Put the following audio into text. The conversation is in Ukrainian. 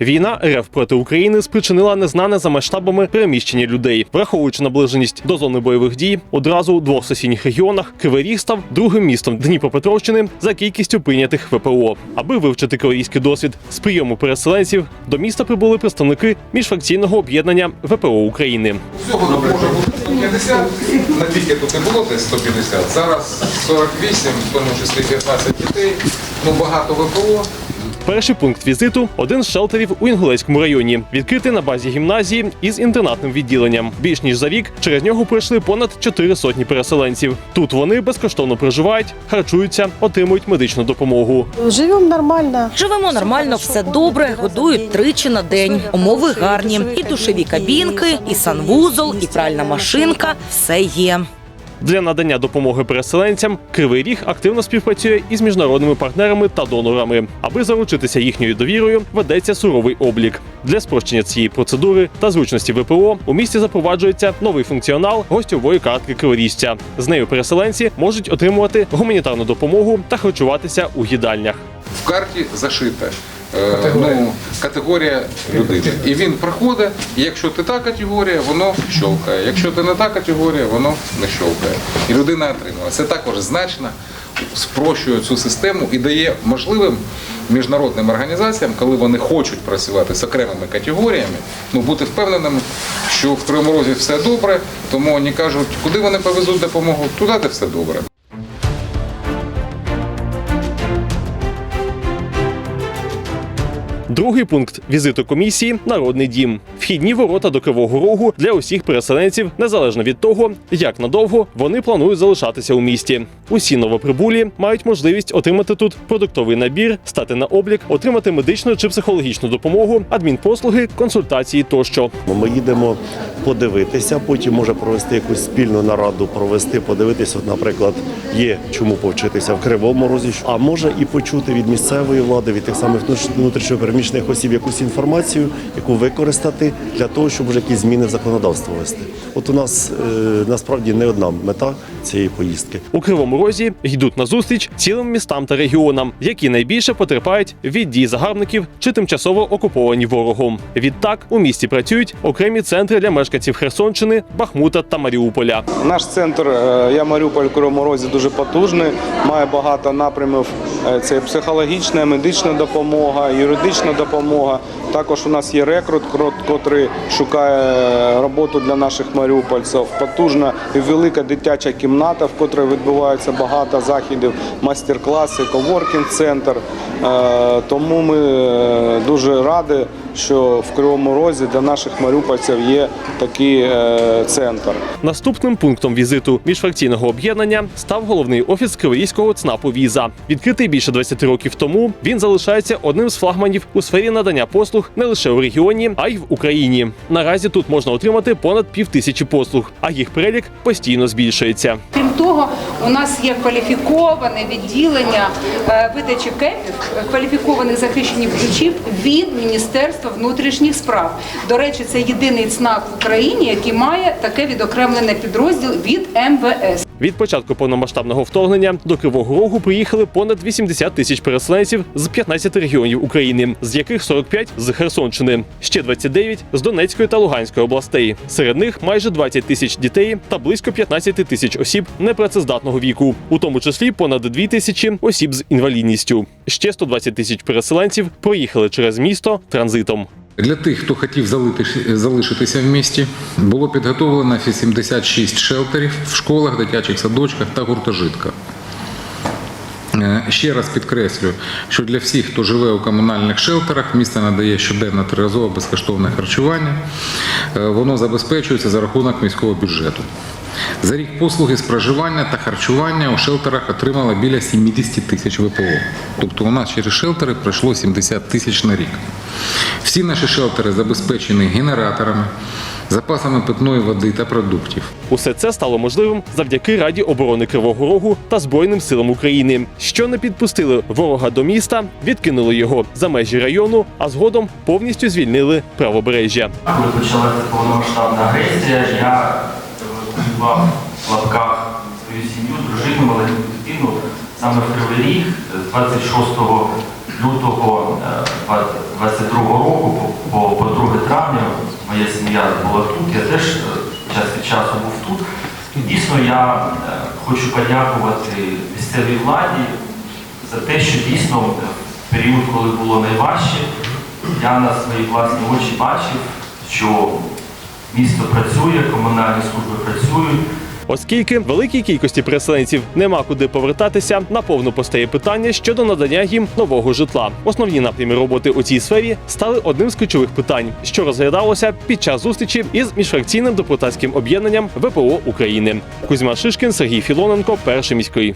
Війна РФ проти України спричинила незнане за масштабами переміщення людей, враховуючи наближеність до зони бойових дій, одразу у двох сусідніх регіонах Кривий Ріг став другим містом Дніпропетровщини за кількістю прийнятих ВПО. Аби вивчити криворізький досвід з прийому переселенців, до міста прибули представники міжфракційного об'єднання ВПО України. Всього може бути 150, на піки тут не було десь 150, зараз 48, в тому числі 15 дітей, ну багато ВПО. Перший пункт візиту один з шелтерів у Інгулецькому районі, відкритий на базі гімназії із інтернатним відділенням. Більш ніж за вік через нього пройшли понад чотири сотні переселенців. Тут вони безкоштовно проживають, харчуються, отримують медичну допомогу. Живем нормально. Живемо нормально, все добре, годують тричі на день. Умови гарні. І душові кабінки, і санвузол, і пральна машинка. Все є. Для надання допомоги переселенцям Кривий Ріг активно співпрацює із міжнародними партнерами та донорами. Аби заручитися їхньою довірою, ведеться суровий облік. Для спрощення цієї процедури та зручності ВПО у місті запроваджується новий функціонал гостьової картки криворіжця. З нею переселенці можуть отримувати гуманітарну допомогу та харчуватися у їдальнях. В карті зашита е, ну, категорія людини. І він проходить, і якщо ти та категорія, воно щолкає. Якщо ти не та категорія, воно не щолкає. І людина отримує. Це також значно спрощує цю систему і дає можливим міжнародним організаціям, коли вони хочуть працювати з окремими категоріями, ну бути впевненими, що в Кривому Розі все добре, тому вони кажуть, куди вони повезуть допомогу, туди де все добре. Другий пункт візиту комісії народний дім. Вхідні ворота до Кривого Рогу для усіх переселенців, незалежно від того, як надовго вони планують залишатися у місті. Усі новоприбулі мають можливість отримати тут продуктовий набір, стати на облік, отримати медичну чи психологічну допомогу, адмінпослуги, консультації тощо. Ми їдемо подивитися, потім може провести якусь спільну нараду, провести, подивитися. От, наприклад, є чому повчитися в Кривому Розі, а може і почути від місцевої влади, від тих самих внутрішньопереміщених осіб якусь інформацію, яку використати для того, щоб вже якісь зміни в законодавство вести. От у нас е, насправді не одна мета цієї поїздки. У Кривому Розі йдуть на зустріч цілим містам та регіонам, які найбільше потерпають від дій загарбників чи тимчасово окуповані ворогом. Відтак у місті працюють окремі центри для мешканців Херсонщини, Бахмута та Маріуполя. Наш центр е, Я Маріуполь Кривому Розі дуже потужний, має багато напрямів. Е, Це психологічна, медична допомога, юридична допомога. Також у нас є рекрут, котрий шукає роботу для наших маріупольців. Потужна і велика дитяча кімната, в котрій відбувається багато заходів, майстер-класи, коворкінг-центр. Е, Тому ми е, дуже раді, що в Кривому Розі для наших маріупольців є такий е, центр. Наступним пунктом візиту міжфракційного об'єднання став головний офіс Криворізького ЦНАПу Віза. Відкритий більше 20 років тому, він залишається одним з флагманів у сфері надання послуг не лише у регіоні, а й в Україні. Наразі тут можна отримати понад півтисячі послуг, а їх перелік постійно збільшується. Крім того, у нас є кваліфіковане відділення е, видачі кепів, кваліфікованих захищених ключів від Міністерства внутрішніх справ. До речі, це єдиний ЦНАП в Україні, який має таке відокремлене підрозділ від МВС. Від початку повномасштабного вторгнення до Кривого Рогу приїхали понад 80 тисяч переселенців з 15 регіонів України, з яких 45 з Херсонщини, ще 29 з Донецької та Луганської областей. Серед них майже 20 тисяч дітей та близько 15 тисяч осіб непрацездатного віку, у тому числі понад 2 тисячі осіб з інвалідністю. Ще 120 тисяч переселенців проїхали через місто транзитом. Для тих, хто хотів залишитися в місті, було підготовлено 86 шелтерів в школах, дитячих садочках та гуртожитках. Е, Ще раз підкреслю, що для всіх, хто живе у комунальних шелтерах, місто надає щоденно триразове безкоштовне харчування. Е, Воно забезпечується за рахунок міського бюджету. За рік послуги з проживання та харчування у шелтерах отримало біля 70 тисяч ВПО. Тобто у нас через шелтери пройшло 70 тисяч на рік. Всі наші шелтери забезпечені генераторами, запасами питної води та продуктів. Усе це стало можливим завдяки Раді оборони Кривого Рогу та Збройним силам України, що не підпустили ворога до міста, відкинули його за межі району, а згодом повністю звільнили правобережжя. Коли почалася повномасштабна агресія, я готував в лапках свою сім'ю, дружину, маленьку дитину саме в Кривий Ріг з 26 лютого е, 22-го року, по, по 2 травня, моя сім'я була тут, я теж е, час від часу був тут. І дійсно я е, хочу подякувати місцевій владі за те, що дійсно в період, коли було найважче, я на свої власні очі бачив, що місто працює, комунальні служби працюють. Оскільки великій кількості переселенців нема куди повертатися, наповну постає питання щодо надання їм нового житла. Основні напрями роботи у цій сфері стали одним з ключових питань, що розглядалося під час зустрічі із міжфракційним депутатським об'єднанням ВПО України. Кузьма Шишкін, Сергій Філоненко, перший міський.